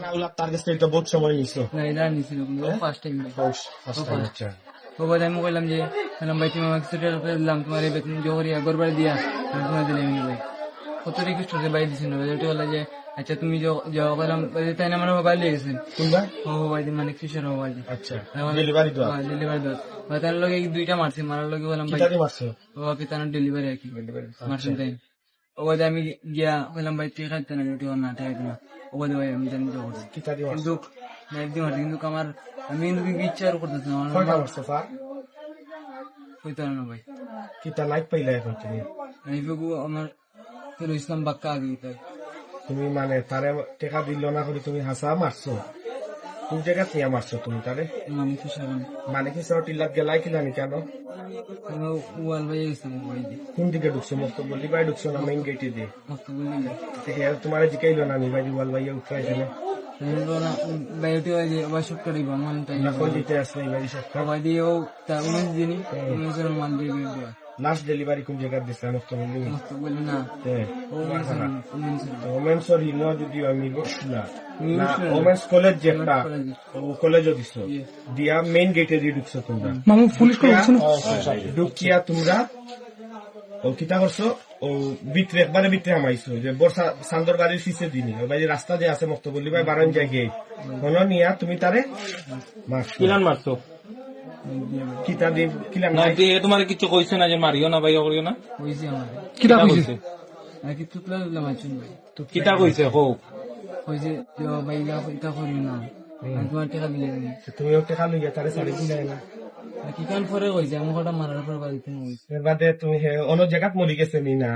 খানাগুলা তার কাছ থেকে তো বহুত সময় নিছো। না এটা নিছিল ফার্স্ট টাইম আচ্ছা। ও বলে আমি কইলাম যে বললাম ভাই তুমি আমাকে কিছু টাকা দিলাম তোমার এই বেতন জোহরি আগর দিয়া আমি তোমার দিলাম ভাই। কত রিকোয়েস্ট করছে ভাই দিছিল ভাই। ওটা বলে যে আচ্ছা তুমি তাই না আমার মোবাইল লিয়ে গেছেন ও মোবাইল মানে কিসের মোবাইল আচ্ছা ডেলিভারি ভাই তার লগে দুইটা মারছি মারার লগে বললাম ভাই ও আপনি ডেলিভারি আর কি। মারছেন তাই। ও আমি গিয়া বললাম ভাই তুই খাইতে না ওটি না খাইতে না ও ভাই আমি জানি তো কিন্তু একদিন মারছি কিন্তু আমার আমি কিন্তু ইচ্ছা আর করতেছি না কয়টা আমার মারছো ফার না ভাই কিতা লাইক পাইলা এখন তুমি আমি আমার ইসলাম বাক্কা আগে তাই তুমি মানে তারে টেকা দিল না করে তুমি হাসা মারছো কোন জায়গা নিয়ে মারছো তুমি তারে আমি খুশি হলাম মানে কি সব টিল্লাত গেলাই কিলানি কেন? আমি ওয়াল ভাই গেছিলাম ভাই দিয়ে কোন দিকে ঢুকছো? মস্ত বলি ভাই ঢুকছো না মেইন গেটে দিয়ে? মস্ত বলি তোমার জিকাইলো না নি ভাই ওয়াল ভাই উঠাই দিলে? ভাই ওটি ওই যে আবার শুট তাই না কোন দিতে আসলে ভাই সব ভাই দিয়ে ও তা উনিশ দিনই উনিশের মান দিয়ে দিয়ে লাস্ট ডেলিভারি কোন জায়গা দিছে? মস্ত বলি বলি না। ও ওমেন্স হিনো যদি আমি ওমেন্স কলেজ যেটা ও কলেজও দিছো। দিয়া মেইন গেটে দিয়ে ঢুকছো তোমরা। মামু পুলিশ ঢুকিয়া তোমরা ও কিতা করছ? ও ভিতরে একবারে ভিতরে আমাইছো যে বর্ষা সান্দর বাড়ির ফিসে দিনি। ওই বাড়ির রাস্তা যে আছে মক্ত বলি ভাই বারান যায় গিয়ে কোনো নিয়া তুমি তারে মারছো। কিলান মারছো? কিতা না এ তোমার কিছু কইছে না যে মারিও না করিও না? আমার। কিতা কইছে? আর কি তুতলা তুতলা মারছুন ভাই। কিতা কইছে হো হয়েছে যে ভাই ইলা ইটা করি না। আমি তোমার টাকা দিলে নি। তুমি তারে না। আর কি কান পরে কইছে আমি কটা মারার পর বাড়িতে হয়েছে এর বাদে তুমি হে অন্য জায়গাত মরি গেছে নি না।